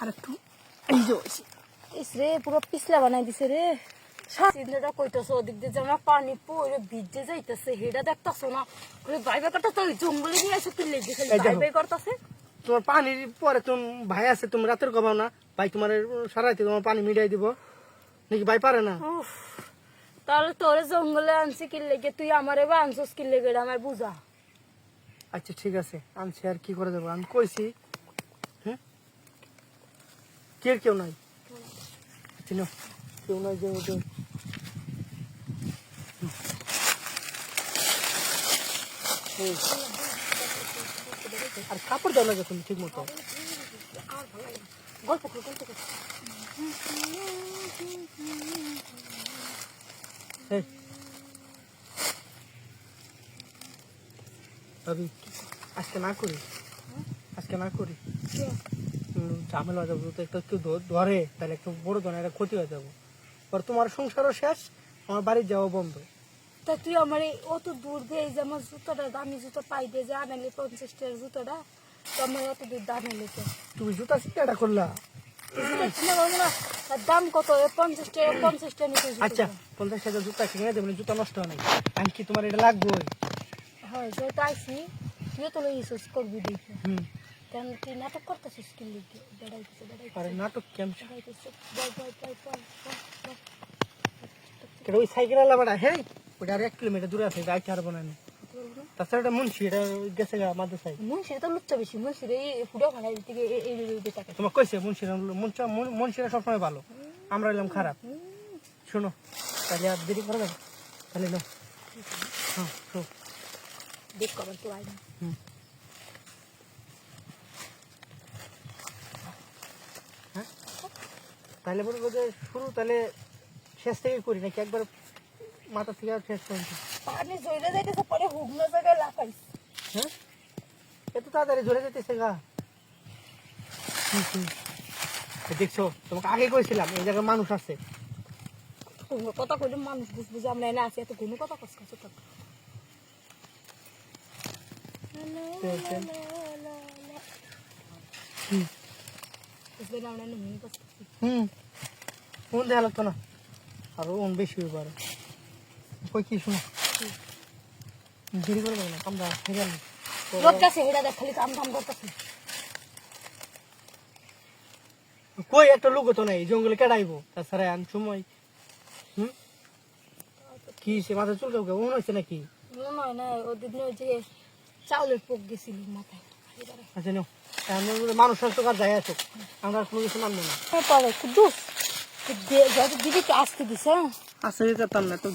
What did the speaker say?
আর একটু রে পুরো পিছলা বানাই দিছে রে। চিন্তাটা কইতাছে ওদিক দিয়ে যেমন পানি পড়ে ভিজে যাইতেছে হেটা দেখতাছো না? ওই বাইবে করতেছে ওই জঙ্গলে নিয়ে এসে তুই লেগে এই দেখো। করতেছে। তোমার পানির পরে তুমি ভাই আছে তুমি রাতের কমাও না। ভাই তোমার সারাইতে তোমার পানি মিডিয়াই দিব। নাকি ভাই পারে না? তাহলে তোরে জঙ্গলে আনছি কি লেগে? তুই আমার এবার আনছিস কি লেগে? এটা আমার বুঝা। আচ্ছা ঠিক আছে। আনছি আর কি করে দেবো? আমি কইছি কে কেউ নাই? আচ্ছা কেউ নাই যে হুম। আর কাপড় দাও না তুমি ঠিক মতো গল্প কর গল্প কর। ভাবি আজকে না করি? আজকে না করি? ঝামেলা হয়ে যাব তো একটা কেউ ধরে তাহলে একটু বড় ধরনের একটা ক্ষতি হয়ে যাব। পর তোমার সংসারও শেষ আমার বাড়ি যাওয়া বন্ধ। তা তুই আমার এই অত দূর দিয়ে যে আমার জুতোটা দামি জুতো পাই দিয়ে যে আনালি পঞ্চাশ টাকার জুতোটা তো আমার অত দূর দাম এলে তুমি জুতা শিকাটা করলা? জুতো দাম কত? পঞ্চাশ টাকা পঞ্চাশ টাকা আচ্ছা পঞ্চাশ হাজার জুতা কিনে দেবেন জুতা নষ্ট হয় নাই। আমি কি তোমার এটা লাগবে হয় যেহেতু আইসি তুইও তো লই করবি দেখি। হুম। কেন তুই নাটক করতেছিস কি লিখে? বেড়াইতেছে বেড়াইতেছে। আরে নাটক কেম বেড়াইতেছে বল বল বল বল বল বল এটা ওই সাইকেল আলা বেড়া? হ্যাঁ ওটা আর এক কিলোমিটার দূরে আছে গাইতে পারব না। তাছাড়া এটা মুন্সি এটা গেছে মাদ্রাসায়। মুন্সির তো লুচ্চা বেশি। মুন্সির এই ফুটো খানাই থেকে এই তোমার কইছে মুন্সিরা মুন্সা মুন্সিরা সবসময় ভালো। আমরা এলাম খারাপ। শোনো তাহলে আর দেরি করা যাবে তাহলে নাও। হ্যাঁ শো দেখ কবার তো আই না। হুম। তাহলে বলব যে শুরু তাহলে শেষ থেকে করি নাকি একবার মাথা থেকে শেষ পর্যন্ত? পানি জইলে যাইতেছে পরে হুগনা জায়গায় লাগাইস হ্যাঁ? এত তাড়াতাড়ি ধরে যেতেছে গা। দেখছ তোমাকে আগে কইছিলাম এই জায়গায় মানুষ আছে। কথা কইলে মানুষ বুঝব যে আমরা এনে আছি এত কোনো কথা কস কাছে তো হুম বুঝবে না আমরা এনে হুম। করতেছি ফোন দেখা লাগতো না। আরও অন বেশি হয়ে পারে কই কি শোনো? দেরি করে না আমরা রোদ কাছে হেডা দেখ খালি কাম কাম করতেছি। কই একটা লোক তো নাই জঙ্গলে কেডাইবো তাছাড়া আন সময় হুম? কি সে মাথা চুল কাউকে মনে হচ্ছে নাকি? মনে হয় না ওদিন ওই যে চাউলের পোক গেছিল মাথায়। আচ্ছা নাও। আমরা বলে মানুষ তো যাই আসুক। আমরা কোনো কিছু নামবো না। পাবে কুদ্দুস দিদিকে আসতে দিছে হ্যাঁ? আসলে যেতাম তো